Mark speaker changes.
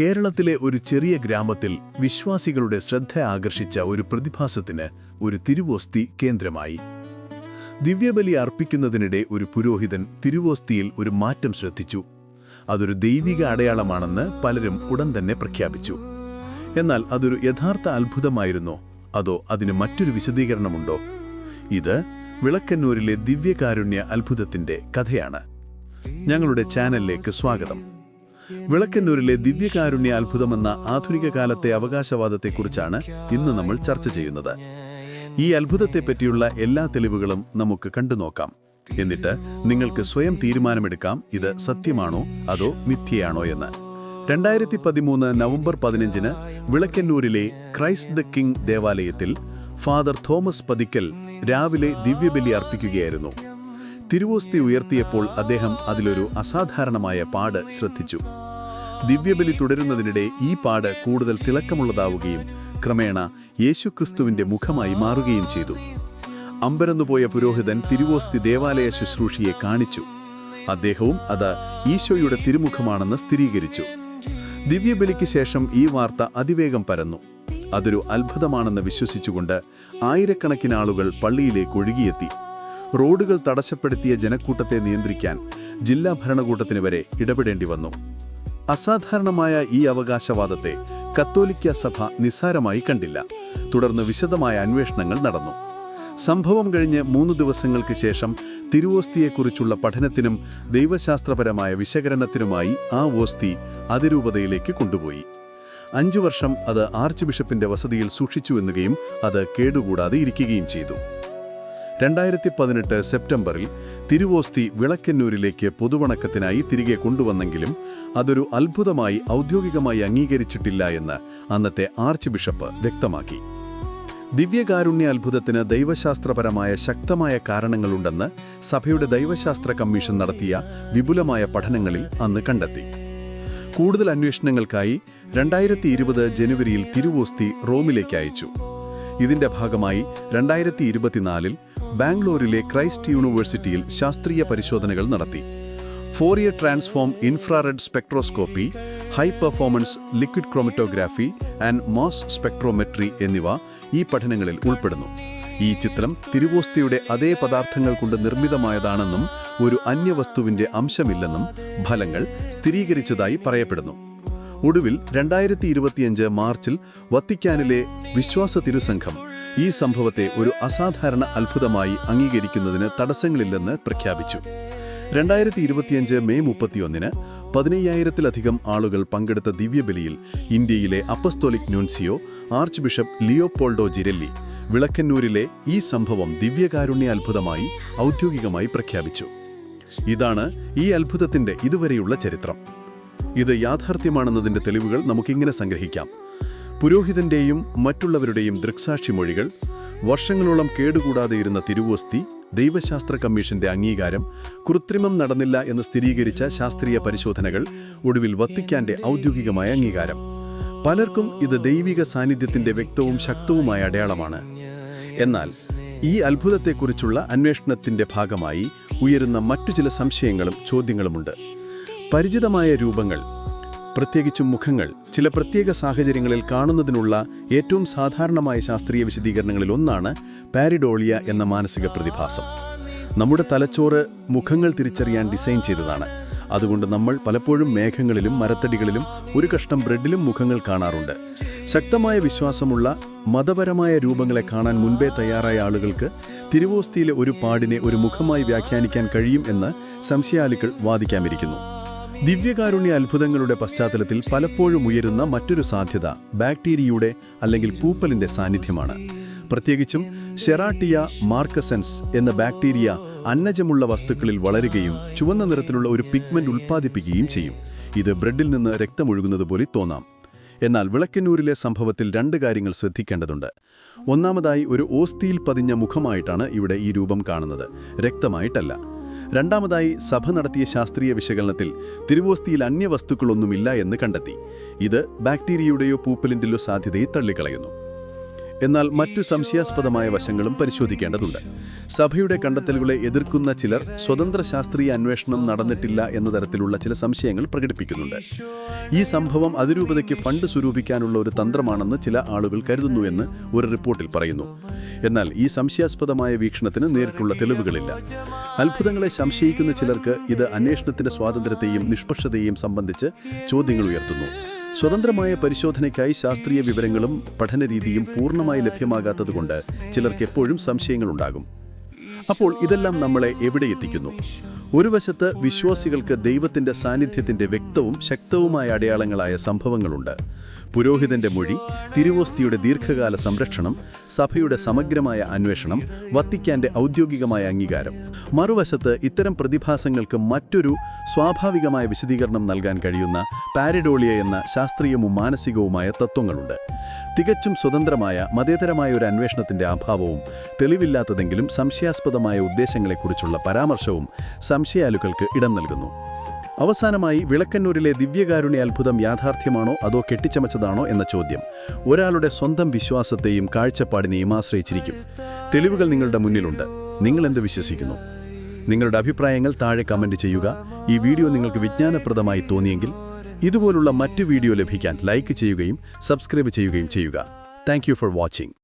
Speaker 1: കേരളത്തിലെ ഒരു ചെറിയ ഗ്രാമത്തിൽ വിശ്വാസികളുടെ ശ്രദ്ധ ആകർഷിച്ച ഒരു പ്രതിഭാസത്തിന് ഒരു തിരുവോസ്തി കേന്ദ്രമായി. ദിവ്യബലി അർപ്പിക്കുന്നതിനിടെ ഒരു പുരോഹിതൻ തിരുവോസ്തിയിൽ ഒരു മാറ്റം ശ്രദ്ധിച്ചു. അതൊരു ദൈവിക അടയാളമാണെന്ന് പലരും ഉടൻ തന്നെ പ്രഖ്യാപിച്ചു. എന്നാൽ അതൊരു യഥാർത്ഥ അത്ഭുതമായിരുന്നോ? അതോ അതിന് മറ്റൊരു വിശദീകരണമുണ്ടോ? ഇത് വിളക്കന്നൂരിലെ ദിവ്യകാരുണ്യ അത്ഭുതത്തിന്റെ കഥയാണ്. ഞങ്ങളുടെ ചാനലിലേക്ക് സ്വാഗതം. വിളക്കന്നൂരിലെ ദിവ്യകാരുണ്യ അത്ഭുതമെന്ന ആധുനിക കാലത്തെ അവകാശവാദത്തെക്കുറിച്ചാണ് ഇന്ന് നമ്മൾ ചർച്ച ചെയ്യുന്നത്. ഈ അത്ഭുതത്തെപ്പറ്റിയുള്ള എല്ലാ തെളിവുകളും നമുക്ക് കണ്ടുനോക്കാം എന്നിട്ട് നിങ്ങൾക്ക് സ്വയം തീരുമാനമെടുക്കാം ഇത് സത്യമാണോ അതോ മിഥ്യയാണോ എന്ന്. രണ്ടായിരത്തി പതിമൂന്ന് നവംബർ പതിനഞ്ചിന് വിളക്കന്നൂരിലെ ക്രൈസ്റ്റ് ദ കിങ് ദേവാലയത്തിൽ ഫാദർ തോമസ് പതിക്കൽ രാവിലെ ദിവ്യബലി അർപ്പിക്കുകയായിരുന്നു. തിരുവോസ്തി ഉയർത്തിയപ്പോൾ അദ്ദേഹം അതിലൊരു അസാധാരണമായ പാട് ശ്രദ്ധിച്ചു. ദിവ്യബലി തുടരുന്നതിനിടെ ഈ പാട് കൂടുതൽ തിളക്കമുള്ളതാവുകയും ക്രമേണ യേശുക്രിസ്തുവിന്റെ മുഖമായി മാറുകയും ചെയ്തു. അമ്പരന്നുപോയ പുരോഹിതൻ തിരുവോസ്തി ദേവാലയ ശുശ്രൂഷയെ കാണിച്ചു. അദ്ദേഹവും അത് ഈശോയുടെ തിരുമുഖമാണെന്ന് സ്ഥിരീകരിച്ചു. ദിവ്യബലിക്ക് ശേഷം ഈ വാർത്ത അതിവേഗം പരന്നു. അതൊരു അത്ഭുതമാണെന്ന് വിശ്വസിച്ചുകൊണ്ട് ആയിരക്കണക്കിനാളുകൾ പള്ളിയിലേക്ക് ഒഴുകിയെത്തി. റോഡുകൾ തടസ്സപ്പെടുത്തിയ ജനക്കൂട്ടത്തെ നിയന്ത്രിക്കാൻ ജില്ലാ ഭരണകൂട്ടത്തിന് വരെ ഇടപെടേണ്ടി വന്നു. അസാധാരണമായ ഈ അവകാശവാദത്തെ കത്തോലിക്ക സഭ നിസ്സാരമായി കണ്ടില്ല. തുടർന്ന് വിശദമായ അന്വേഷണങ്ങൾ നടന്നു. സംഭവം കഴിഞ്ഞ് മൂന്ന് ദിവസങ്ങൾക്ക് ശേഷം തിരുവോസ്തിയെക്കുറിച്ചുള്ള പഠനത്തിനും ദൈവശാസ്ത്രപരമായ വിശകലനത്തിനുമായി ആ ഓസ്തി അതിരൂപതയിലേക്ക് കൊണ്ടുപോയി. അഞ്ചു വർഷം അത് ആർച്ച് ബിഷപ്പിന്റെ വസതിയിൽ സൂക്ഷിച്ചുവെന്നുകയും അത് കേടുകൂടാതെ ഇരിക്കുകയും ചെയ്തു. രണ്ടായിരത്തി പതിനെട്ട് സെപ്റ്റംബറിൽ തിരുവോസ്തി വിളക്കന്നൂരിലേക്ക് പൊതുവണക്കത്തിനായി തിരികെ കൊണ്ടുവന്നെങ്കിലും അതൊരു അത്ഭുതമായി ഔദ്യോഗികമായി അംഗീകരിച്ചിട്ടില്ല എന്ന് അന്നത്തെ ആർച്ച് ബിഷപ്പ് വ്യക്തമാക്കി. ദിവ്യകാരുണ്യ അത്ഭുതത്തിന് ദൈവശാസ്ത്രപരമായ ശക്തമായ കാരണങ്ങളുണ്ടെന്ന് സഭയുടെ ദൈവശാസ്ത്ര കമ്മീഷൻ നടത്തിയ വിപുലമായ പഠനങ്ങളിൽ അന്ന് കണ്ടെത്തി. കൂടുതൽ അന്വേഷണങ്ങൾക്കായി രണ്ടായിരത്തി ഇരുപത് ജനുവരിയിൽ തിരുവോസ്തി റോമിലേക്ക് അയച്ചു. ഇതിന്റെ ഭാഗമായി രണ്ടായിരത്തി ഇരുപത്തിനാലിൽ ബാംഗ്ലൂരിലെ ക്രൈസ്റ്റ് യൂണിവേഴ്സിറ്റിയിൽ ശാസ്ത്രീയ പരിശോധനകൾ നടത്തി. Fourier transform infrared spectroscopy high performance liquid chromatography and mass spectrometry എന്നിവ ഈ പഠനങ്ങളിൽ ഉൾപ്പെടുന്നു. ഈ ചിത്രം തിരുവോസ്തിയുടെ അതേ പദാർത്ഥങ്ങൾ കൊണ്ട് നിർമ്മിതമായതാണെന്നും ഒരു അന്യവസ്തുവിന്റെ അംശമില്ലെന്നും ഫലങ്ങൾ സ്ഥിരീകരിച്ചതായി പറയപ്പെടുന്നു. ഒടുവിൽ രണ്ടായിരത്തി മാർച്ചിൽ വത്തിക്കാനിലെ വിശ്വാസ തിരുസംഘം ഈ സംഭവത്തെ ഒരു അസാധാരണ അത്ഭുതമായി അംഗീകരിക്കുന്നതിന് തടസ്സങ്ങളില്ലെന്ന് പ്രഖ്യാപിച്ചു. രണ്ടായിരത്തി ഇരുപത്തിയഞ്ച് മെയ് മുപ്പത്തിയൊന്നിന് പതിനയ്യായിരത്തിലധികം ആളുകൾ പങ്കെടുത്ത ദിവ്യബലിയിൽ ഇന്ത്യയിലെ apostolic nuncio archbishop Leopoldo Girelli വിളക്കന്നൂരിലെ ഈ സംഭവം ദിവ്യകാരുണ്യ അത്ഭുതമായി ഔദ്യോഗികമായി പ്രഖ്യാപിച്ചു. ഇതാണ് ഈ അത്ഭുതത്തിന്റെ ഇതുവരെയുള്ള ചരിത്രം. ഇത് യാഥാർത്ഥ്യമാണെന്നതിന്റെ തെളിവുകൾ നമുക്കിങ്ങനെ സംഗ്രഹിക്കാം. പുരോഹിതന്റെയും മറ്റുള്ളവരുടെയും ദൃക്സാക്ഷിമൊഴികൾ വർഷങ്ങളോളം കേടുകൂടാതെ ഇരുന്ന തിരുവോസ്തി ദൈവശാസ്ത്ര കമ്മീഷന്റെ അംഗീകാരം കൃത്രിമം നടന്നില്ല എന്ന് സ്ഥിരീകരിച്ച ശാസ്ത്രീയ പരിശോധനകൾ ഒടുവിൽ വത്തിക്കാന്റെ ഔദ്യോഗികമായ അംഗീകാരം. പലർക്കും ഇത് ദൈവിക സാന്നിധ്യത്തിന്റെ വ്യക്തവും ശക്തവുമായ അടയാളമാണ്. എന്നാൽ ഈ അത്ഭുതത്തെക്കുറിച്ചുള്ള അന്വേഷണത്തിന്റെ ഭാഗമായി ഉയരുന്ന മറ്റു ചില സംശയങ്ങളും ചോദ്യങ്ങളുമുണ്ട്. പരിചിതമായ രൂപങ്ങൾ പ്രത്യേകിച്ചും മുഖങ്ങൾ ചില പ്രത്യേക സാഹചര്യങ്ങളിൽ കാണുന്നതിനുള്ള ഏറ്റവും സാധാരണമായ ശാസ്ത്രീയ വിശദീകരണങ്ങളിൽ ഒന്നാണ് പാരിഡോളിയ എന്ന മാനസിക പ്രതിഭാസം. നമ്മുടെ തലച്ചോറ് മുഖങ്ങൾ തിരിച്ചറിയാൻ ഡിസൈൻ ചെയ്തതാണ്. അതുകൊണ്ട് നമ്മൾ പലപ്പോഴും മേഘങ്ങളിലും മരത്തടികളിലും ഒരു കഷ്ണം ബ്രെഡിലും മുഖങ്ങൾ കാണാറുണ്ട്. ശക്തമായ വിശ്വാസമുള്ള മതപരമായ രൂപങ്ങളെ കാണാൻ മുൻപേ തയ്യാറായ ആളുകൾക്ക് തിരുവോസ്തിയിലെ ഒരു പാടിനെ ഒരു മുഖമായി വ്യാഖ്യാനിക്കാൻ കഴിയും എന്ന് സംശയാലുക്കൾ വാദിക്കാമിരിക്കുന്നു. ദിവ്യകാരുണ്യ അത്ഭുതങ്ങളുടെ പശ്ചാത്തലത്തിൽ പലപ്പോഴും ഉയരുന്ന മറ്റൊരു സാധ്യത ബാക്ടീരിയയുടെ അല്ലെങ്കിൽ പൂപ്പലിന്റെ സാന്നിധ്യമാണ്. പ്രത്യേകിച്ചും ഷെറാട്ടിയ മാർക്കസെൻസ് എന്ന ബാക്ടീരിയ അന്നജമുള്ള വസ്തുക്കളിൽ വളരുകയും ചുവന്ന നിറത്തിലുള്ള ഒരു പിഗ്മെന്റ് ഉൽപ്പാദിപ്പിക്കുകയും ചെയ്യും. ഇത് ബ്രെഡിൽ നിന്ന് രക്തമൊഴുകുന്നത് പോലെ തോന്നാം. എന്നാൽ വിളക്കന്നൂരിലെ സംഭവത്തിൽ രണ്ട് കാര്യങ്ങൾ ശ്രദ്ധിക്കേണ്ടതുണ്ട്. ഒന്നാമതായി ഒരു ഓസ്തിയിൽ പതിഞ്ഞ മുഖമായിട്ടാണ് ഇവിടെ ഈ രൂപം കാണുന്നത്. രക്തമായിട്ടല്ല. രണ്ടാമതായി സഭ നടത്തിയ ശാസ്ത്രീയ വിശകലനത്തിൽ തിരുവോസ്തിയിൽ അന്യവസ്തുക്കളൊന്നുമില്ല എന്ന് കണ്ടെത്തി. ഇത് ബാക്ടീരിയയുടെയോ പൂപ്പലിന്റെയോ സാധ്യതയെ തള്ളിക്കളയുന്നു.
Speaker 2: എന്നാൽ മറ്റു സംശയാസ്പദമായ വശങ്ങളും പരിശോധിക്കേണ്ടതുണ്ട്. സഭയുടെ കണ്ടെത്തലുകളെ എതിർക്കുന്ന ചിലർ സ്വതന്ത്ര ശാസ്ത്രീയ അന്വേഷണം നടന്നിട്ടില്ല എന്ന തരത്തിലുള്ള ചില സംശയങ്ങൾ പ്രകടിപ്പിക്കുന്നുണ്ട്. ഈ സംഭവം അതിരൂപതയ്ക്ക് ഫണ്ട് സ്വരൂപിക്കാനുള്ള ഒരു തന്ത്രമാണെന്ന് ചില ആളുകൾ കരുതുന്നുവെന്ന് ഒരു റിപ്പോർട്ടിൽ പറയുന്നു. എന്നാൽ ഈ സംശയാസ്പദമായ വീക്ഷണത്തിന് നേരിട്ടുള്ള തെളിവുകളില്ല. അത്ഭുതങ്ങളെ സംശയിക്കുന്ന ചിലർക്ക് ഇത് അന്വേഷണത്തിന്റെ സ്വാതന്ത്ര്യത്തെയും നിഷ്പക്ഷതയെയും സംബന്ധിച്ച് ചോദ്യങ്ങൾ ഉയർത്തുന്നു. സ്വതന്ത്രമായ പരിശോധനയ്ക്കായി ശാസ്ത്രീയ വിവരങ്ങളും പഠനരീതിയും പൂർണമായി ലഭ്യമാകാത്തതുകൊണ്ട് ചിലർക്ക് എപ്പോഴും സംശയങ്ങളുണ്ടാകും. അപ്പോൾ ഇതെല്ലാം നമ്മളെ എവിടെ എത്തിക്കുന്നു? ഒരു വശത്ത് വിശ്വാസികൾക്ക് ദൈവത്തിന്റെ സാന്നിധ്യത്തിന്റെ വ്യക്തവും ശക്തവുമായ അടയാളങ്ങളായ സംഭവങ്ങളുണ്ട്. പുരോഹിതന്റെ മൊഴി തിരുവോസ്തിയുടെ ദീർഘകാല സംരക്ഷണം സഭയുടെ സമഗ്രമായ അന്വേഷണം വത്തിക്കാന്റെ ഔദ്യോഗികമായ അംഗീകാരം. മറുവശത്ത് ഇത്തരം പ്രതിഭാസങ്ങൾക്ക് മറ്റൊരു സ്വാഭാവികമായ വിശദീകരണം നൽകാൻ കഴിയുന്ന പാരഡോളിയ എന്ന ശാസ്ത്രീയവും മാനസികവുമായ തത്വങ്ങളുണ്ട്. തികച്ചും സ്വതന്ത്രമായ മതേതരമായ ഒരു അന്വേഷണത്തിന്റെ അഭാവവും തെളിവില്ലാത്തതെങ്കിലും സംശയാസ്പദമായ ഉദ്ദേശങ്ങളെക്കുറിച്ചുള്ള പരാമർശവും സംശയാലുക്കൾക്ക് ഇടം നൽകുന്നു. അവസാനമായി വിളക്കന്നൂരിലെ ദിവ്യകാരുണ്യ അത്ഭുതം യാഥാർത്ഥ്യമാണോ അതോ കെട്ടിച്ചമച്ചതാണോ എന്ന ചോദ്യം. ഒരാളുടെ സ്വന്തം വിശ്വാസത്തെയും കാഴ്ചപ്പാടിനെയും ആശ്രയിച്ചിരിക്കും. തെളിവുകൾ നിങ്ങളുടെ മുന്നിലുണ്ട്. നിങ്ങൾ എന്ത് വിശ്വസിക്കുന്നു? നിങ്ങളുടെ അഭിപ്രായങ്ങൾ താഴെ കമന്റ് ചെയ്യുക. ഈ വീഡിയോ നിങ്ങൾക്ക് വിജ്ഞാനപ്രദമായി തോന്നിയെങ്കിൽ ഇതുപോലുള്ള മറ്റ് വീഡിയോ ലഭിക്കാൻ ലൈക്ക് ചെയ്യുകയും സബ്സ്ക്രൈബ് ചെയ്യുകയും ചെയ്യുക. Thank for watching